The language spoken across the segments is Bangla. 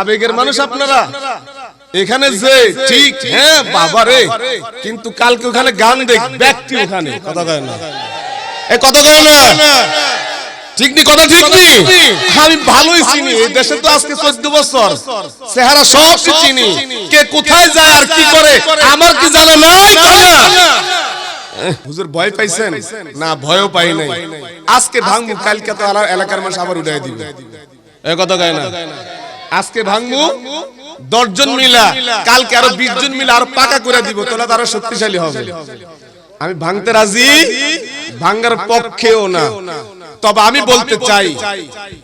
আবেগের মানুষ আপনারা? এখানে যে ঠিক হ্যাঁ বাবা রে। কিন্তু কালকে ওখানে গান দেখ ব্যক্তি ওখানে। কথা কয় না। এ কথা কয় না। ঠিক নি কথা ঠিক নি? আমি ভালোই চিনি এই দেশে তো আজকে চোদ্দ বছর। চেহারা সব চিনি। কে কোথায় যায় আর কি করে? আমার কি জানা নাই না হুজুর ভয় পাইছেন? না ভয়ও পাই নাই। আজকে ভাঙবো কালকে তো এলাকার মানুষ আবার উঠাই দিবে। এ কথা কয় না। আজকে ভাঙবো? দশজন মিলা। কালকে আরও বিশ জন মিলা আরও পাকা করে দিব তোলা তারা শক্তিশালী হবে। আমি ভাঙতে রাজি? ভাঙ্গার পক্ষেও না। তবে আমি বলতে চাই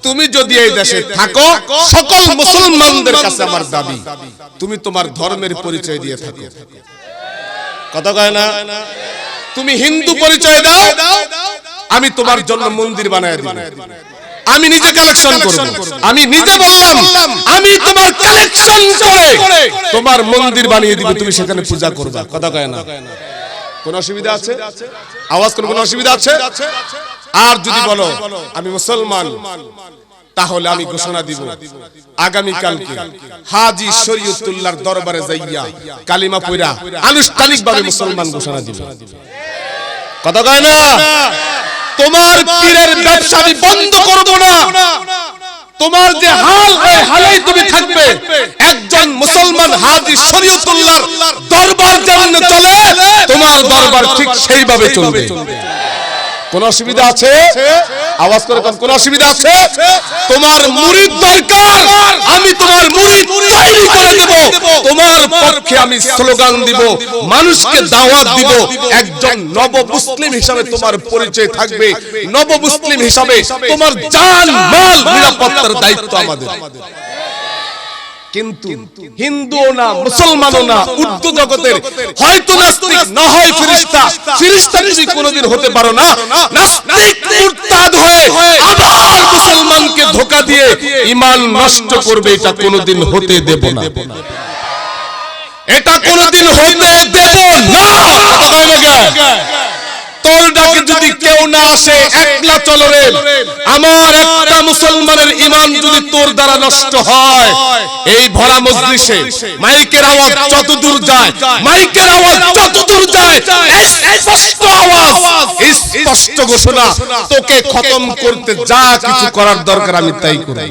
তুমি যদি এই দেশে থাকো সকল মুসলমানদের কাছে আমার দাবি। তুমি তোমার ধর্মের পরিচয় দিয়ে থাকো। কথা কয় না? তুমি হিন্দু পরিচয় দাও। আমি তোমার জন্য মন্দির বানায় দিব। আমি নিজে কালেকশন করব। আমি নিজে বললাম আমি তোমার কালেকশন করে। তোমার মন্দির বানিয়ে দিব তুমি সেখানে পূজা করবা। কথা কয় না? কোন অসুবিধা আছে? আওয়াজ কোন কোন অসুবিধা আছে? আর যদি বলো আমি মুসলমান তাহলে আমি ঘোষণা দিব আগামী কালকে হাজি শরীয়তুল্লাহর দরবারে যাইয়া কালিমা পয়রা আনুষ্ঠানিকভাবে মুসলমান ঘোষণা দিব। কথা কয় না? তোমার পীরের ব্যবসা আমি বন্ধ করব না। তোমার যে হাল ওই হালেই তুমি থাকবে। একজন মুসলমান হাজি শরীয়তুল্লাহর দরবার যেমন চলে তোমার দরবার ঠিক সেইভাবে চলবে। কোন অসুবিধা আছে? আওয়াজ করে কোন কোন অসুবিধা আছে? তোমার মুরিদ দরকার। আমি তোমার মুরিদ তৈরি করে দেব। তোমার পক্ষে আমি স্লোগান দিব। মানুষকে দাওয়াত দিব। একজন নব মুসলিম হিসাবে তোমার পরিচয় থাকবে। নব মুসলিম হিসাবে তোমার জান মাল নিরাপত্তার দায়িত্ব আমাদের। কিন্তু হিন্দু না মুসলমানও না উর্দু জগতের হয়তো নাস্তিক না হয় ফিরিস্তা ফিরিস্তা তুমি কোনোদিন হতে পারো না নাস্তিক মুরতাদ হয়ে আবার মুসলমানকে ধোকা দিয়ে ঈমান নষ্ট করবে এটা কোনোদিন হতে দেব না। এটা কোনোদিন হতে দেব না কথা কয় না কে? তোর ডাকে যদি কেউ না আসে, একলা চলো রে। আমার একটা মুসলমানের ইমান যদি তোর দ্বারা নষ্ট হয়, এই ভরা মজলিসে মাইকের আওয়াজ যত দূর যায়, মাইকের আওয়াজ যত দূর যায় স্পষ্ট আওয়াজ স্পষ্ট ঘোষণা তোকে খতম করতে যা কিছু করার দরকার আমি তাই করি।